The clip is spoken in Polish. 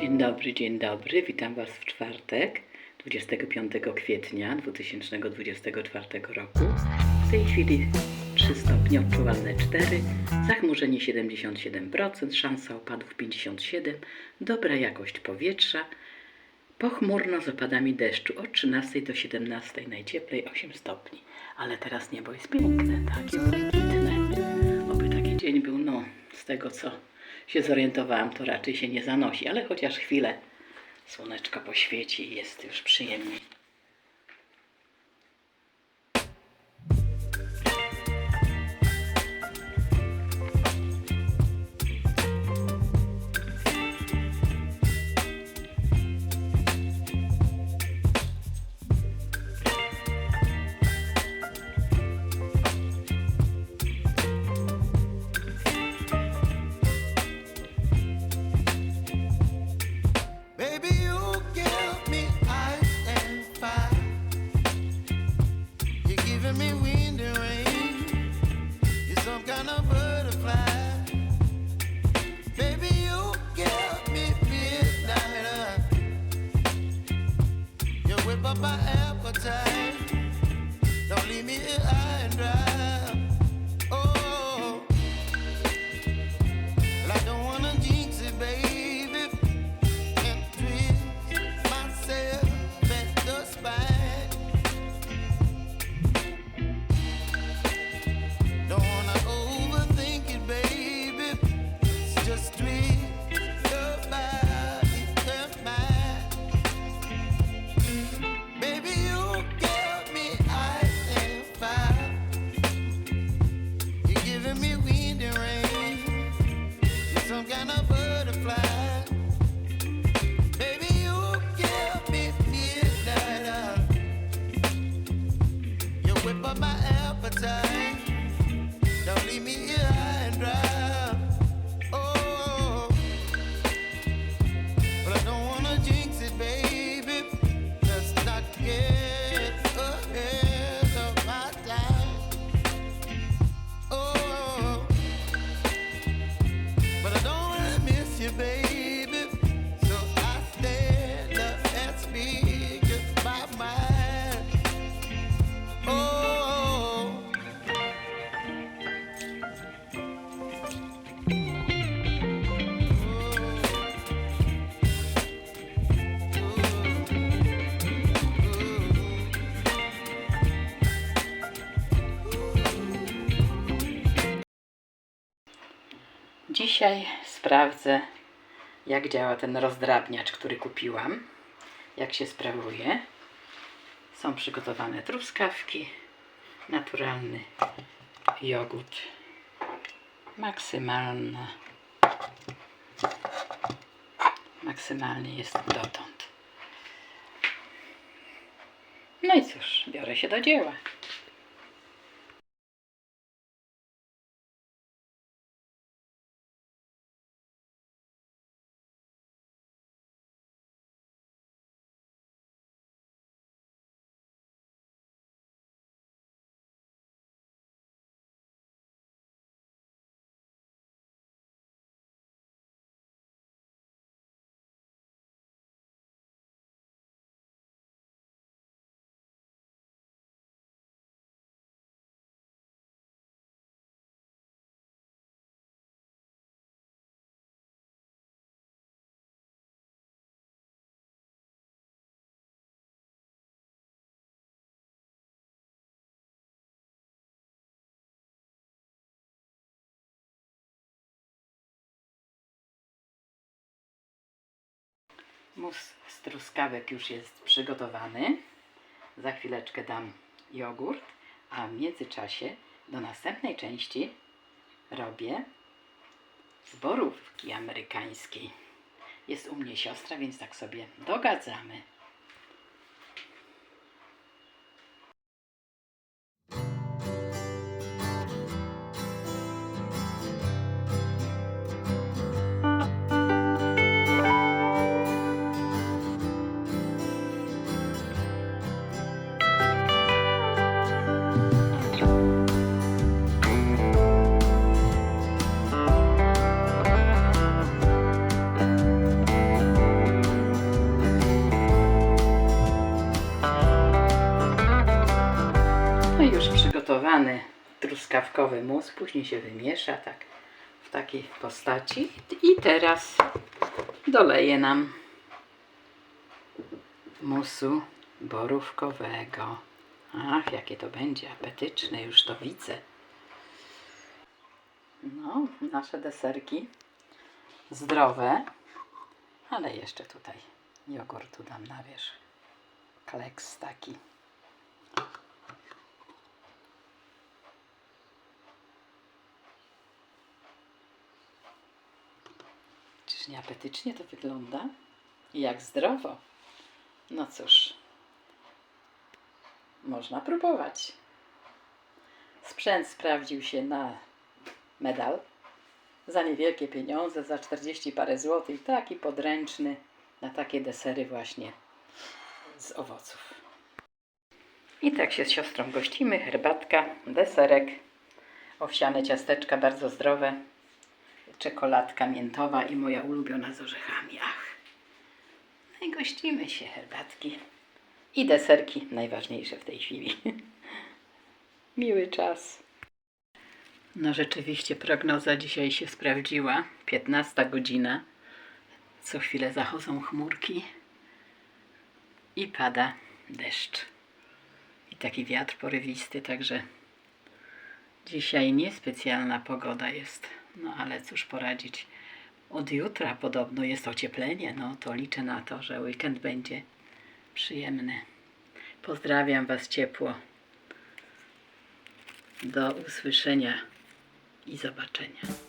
Dzień dobry, dzień dobry. Witam Was w czwartek, 25 kwietnia 2024 roku. W tej chwili 3 stopnie, odczuwalne 4, zachmurzenie 77%, szansa opadów 57%, dobra jakość powietrza, pochmurno z opadami deszczu od 13 do 17, najcieplej 8 stopni. Ale teraz niebo jest piękne, takie błękitne. Oby taki dzień był, no, z tego co się zorientowałam, to raczej się nie zanosi, ale chociaż chwilę słoneczko poświeci i jest już przyjemniej. Up my appetite. Dzisiaj sprawdzę, jak działa ten rozdrabniacz, który kupiłam, jak się sprawuje. Są przygotowane truskawki, naturalny jogurt, maksymalna, maksymalnie jest dotąd. No i cóż, biorę się do dzieła. Mus z truskawek już jest przygotowany. Za chwileczkę dam jogurt, a w międzyczasie do następnej części robię z borówki amerykańskiej. Jest u mnie siostra, więc tak sobie dogadzamy. Przygotowany truskawkowy mus, później się wymiesza tak w takiej postaci i teraz doleję nam musu borówkowego. Ach, jakie to będzie apetyczne, już to widzę. No, nasze deserki zdrowe, ale jeszcze tutaj jogurtu dam na wierzch. Kleks taki. Czyż nie apetycznie to wygląda? Jak zdrowo. No cóż, można próbować. Sprzęt sprawdził się na medal za niewielkie pieniądze, za 40 parę złotych, taki podręczny na takie desery właśnie z owoców. I tak się z siostrą gościmy, herbatka, deserek, owsiane ciasteczka bardzo zdrowe, czekoladka miętowa i moja ulubiona z orzechami. Ach, no i gościmy się, herbatki i deserki, najważniejsze w tej chwili. Miły czas. No rzeczywiście prognoza dzisiaj się sprawdziła. 15 godzina. Co chwilę zachodzą chmurki i pada deszcz. I taki wiatr porywisty, także dzisiaj niespecjalna pogoda jest. No ale cóż poradzić. Od jutra podobno jest ocieplenie, no to liczę na to, że weekend będzie przyjemny. Pozdrawiam Was ciepło. Do usłyszenia i zobaczenia.